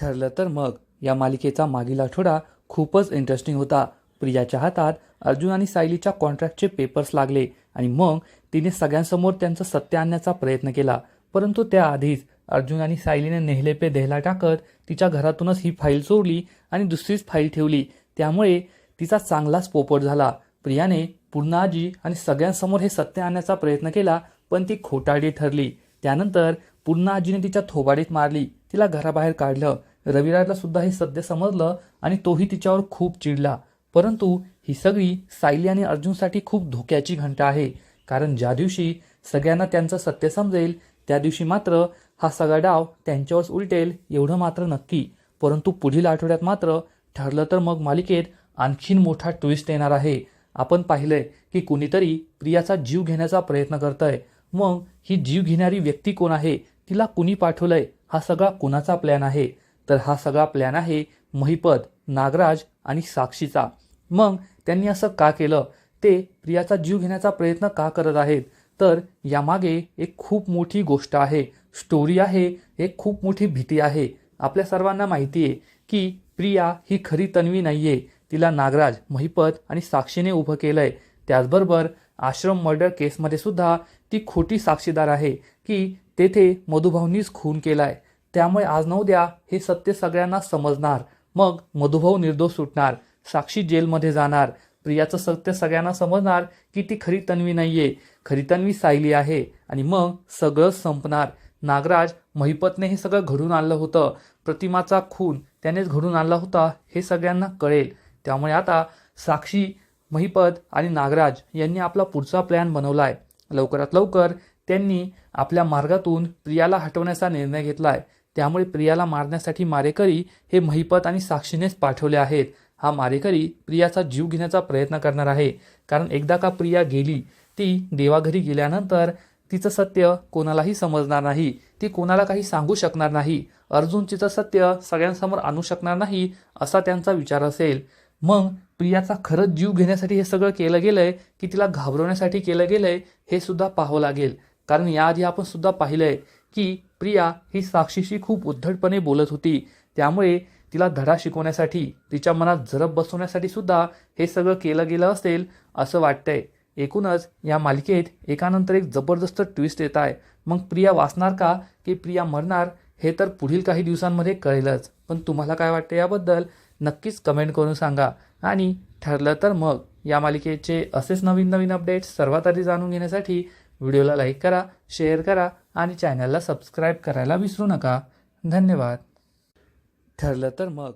ठरलं तर मग. या मालिकेचा मागील आठवडा खूपच इंटरेस्टिंग होता. प्रियाच्या हातात अर्जुन आणि सायलीच्या कॉन्ट्रॅक्टचे पेपर्स लागले आणि मग तिने सगळ्यांसमोर त्यांचं सत्य आणण्याचा प्रयत्न केला. परंतु त्याआधीच अर्जुन आणि सायलीने नेहलेपे देहला टाकत तिच्या घरातूनच ही फाईल चोरली आणि दुसरीच फाईल ठेवली. त्यामुळे तिचा चांगलाच पोपट झाला. प्रियाने पूर्ण आजी आणि सगळ्यांसमोर हे सत्य आणण्याचा प्रयत्न केला पण ती खोटारडी ठरली. त्यानंतर पूर्ण आजीने तिच्या थोबाडीत मारली. तिला घराबाहेर काढलं. रविराजला सुद्धा हे सत्य समजलं आणि तोही तिच्यावर खूप चिडला. परंतु ही सगळी सायली आणि अर्जुनसाठी खूप धोक्याची घंटा आहे. कारण ज्या दिवशी सगळ्यांना त्यांचं सत्य समजेल त्या दिवशी मात्र हा सगळा डाव त्यांच्यावरच उलटेल एवढं मात्र नक्की. परंतु पुढील आठवड्यात मात्र ठरलं तर मग मालिकेत आणखीन मोठा ट्विस्ट येणार आहे. आपण पाहिलंय की कुणीतरी प्रियाचा जीव घेण्याचा प्रयत्न करतंय. मग ही जीव घेणारी व्यक्ती कोण आहे? तिला कुणी पाठवलंय? हा सगळा कुणाचा प्लॅन आहे? तर हा सगळा प्लॅन आहे महिपत नागराज आणि साक्षीचा. मग त्यांनी असं का केलं? ते प्रियाचा जीव घेण्याचा प्रयत्न का करत आहेत? तर यामागे एक खूप मोठी गोष्ट आहे. स्टोरी आहे एक खूप मोठी भीती आहे. आपल्या सर्वांना माहिती आहे की प्रिया ही खरी तन्वी नाही आहे तिला नागराज महिपत आणि साक्षीने उभं केलं आहे त्याचबरोबर आश्रम मर्डर केसमध्ये सुद्धा ती खोटी साक्षीदार आहे की तेथे मधुभाऊंनीच खून केला आहे त्यामुळे आज न उद्या हे सत्य सगळ्यांना समजणार. मग मधुभाऊ निर्दोष सुटणार साक्षी जेलमध्ये जाणार. प्रियाचं सत्य सगळ्यांना समजणार की ती खरी तन्वी नाहीये. खरी तन्वी सायली आहे आणि मग सगळं संपणार. नागराज महिपतने हे सगळं घडून आणलं होतं. प्रतिमाचा खून त्यानेच घडून आणला होता हे सगळ्यांना कळेल. त्यामुळे आता साक्षी महिपत आणि नागराज यांनी आपला पुढचा प्लॅन बनवला आहे लवकरात लवकर त्यांनी आपल्या मार्गातून प्रियाला हटवण्याचा निर्णय घेतला आहे त्यामुळे प्रियाला मारण्यासाठी मारेकरी हे महिपत आणि साक्षीनेच पाठवले आहेत. हा मारेकरी प्रियाचा जीव घेण्याचा प्रयत्न करणार आहे. कारण एकदा का प्रिया गेली ती देवाघरी गेल्यानंतर तिचं सत्य कोणालाही समजणार नाही. ती कोणाला काही सांगू शकणार नाही. अर्जुन तिचं सत्य सगळ्यांसमोर आणू शकणार नाही असा त्यांचा विचार असेल. मग प्रियाचा खरंच जीव घेण्यासाठी हे सगळं केलं गेलंय की तिला घाबरवण्यासाठी केलं गेलंय हे सुद्धा पाहावं लागेल. कारण याआधी आपण सुद्धा पाहिलंय की प्रिया ही साक्षीशी खूप उद्धटपणे बोलत होती. त्यामुळे तिला धडा शिकवण्यासाठी तिच्या मनात जरब बसवण्यासाठी सुद्धा हे सगळं केलं गेलं असेल असं वाटतंय. एकूणच या मालिकेत एकानंतर एक जबरदस्त ट्विस्ट येत आहे. मग प्रिया वाचणार का की प्रिया मरणार हे तर पुढील काही दिवसांमध्ये कळेलच. पण तुम्हाला काय वाटतं याबद्दल नक्कीच कमेंट करून सांगा. आणि ठरलं तर मग या मालिकेचे असेच नवीन नवीन अपडेट्स सर्वात आधी जाणून घेण्यासाठी व्हिडिओला लाईक करा शेअर करा आणि चॅनलला सबस्क्राईब करायला विसरू नका. धन्यवाद. ठरलं तर मग.